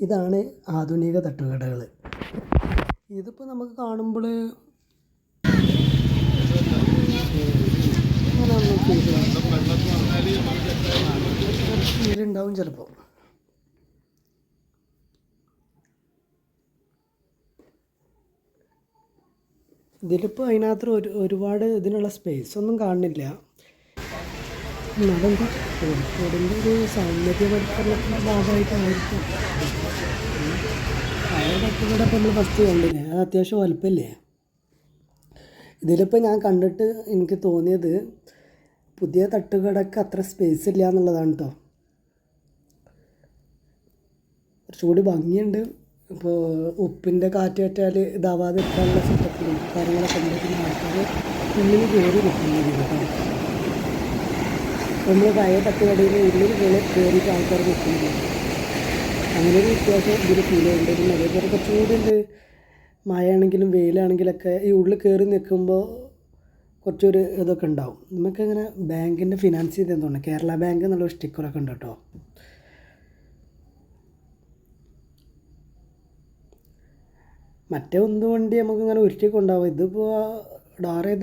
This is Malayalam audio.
ഇതാണ് ആധുനിക തട്ടുകടകൾ ഇതിപ്പോൾ നമുക്ക് കാണുമ്പോൾ ഉണ്ടാവും ചിലപ്പോൾ ഇതിലിപ്പോൾ അതിനകത്ത് ഒരു ഒരുപാട് ഇതിനുള്ള സ്പേസ് ഒന്നും കാണുന്നില്ല. അതെന്താ കോഴിക്കോടിന്റെ ഒരു സൗന്ദര്യവൽക്കരണത്തിന്റെ ഭാഗമായിട്ടായിരിക്കും. പഴയ തട്ടുകട നമ്മൾ ഫസ്റ്റ് കണ്ടില്ലേ? അത് അത്യാവശ്യം വലുപ്പമല്ലേ ഇതിലിപ്പോൾ ഞാൻ കണ്ടിട്ട് എനിക്ക് തോന്നിയത് പുതിയ തട്ടുകടക്ക് അത്ര സ്പേസ് ഇല്ല എന്നുള്ളതാണ് കേട്ടോ കുറച്ചുകൂടി ഭംഗിയുണ്ട്. ഇപ്പോൾ ഉപ്പിന്റെ കാറ്റ് പറ്റാൽ ഇതാവാതെ ഇരിക്കാനുള്ള സെറ്റപ്പിലും കാര്യങ്ങളൊക്കെ ഉണ്ടെങ്കിൽ ആൾക്കാർ ഉള്ളിൽ കയറി കിട്ടുന്നില്ല കേട്ടോ നമ്മൾ പഴയ തട്ടുകടയിൽ ഉള്ളിൽ പോലെ കയറിയിട്ട് ആൾക്കാർ നിൽക്കുന്നത് അങ്ങനെ ഒരു വ്യത്യാസം ഇതിൽ ഫീൽ ചെയ്യുന്നുണ്ട്. അതേപോലെ കുറച്ചുകൂടി ഉണ്ട് മഴയാണെങ്കിലും വെയിലാണെങ്കിലൊക്കെ ഈ ഉള്ളിൽ കയറി നിൽക്കുമ്പോൾ കുറച്ചൊരു ഇതൊക്കെ ഉണ്ടാവും. നമുക്കങ്ങനെ ബാങ്കിന്റെ ഫിനാൻസ് ചെയ്ത് എന്തുകൊണ്ട് കേരള ബാങ്ക് എന്നുള്ള സ്റ്റിക്കറൊക്കെ ഉണ്ട് കേട്ടോ. മറ്റേ ഒന്ന് വണ്ടി നമുക്കിങ്ങനെ ഉരുട്ടി കൊണ്ടുപോകാം ഇതിപ്പോൾ ഡാറ്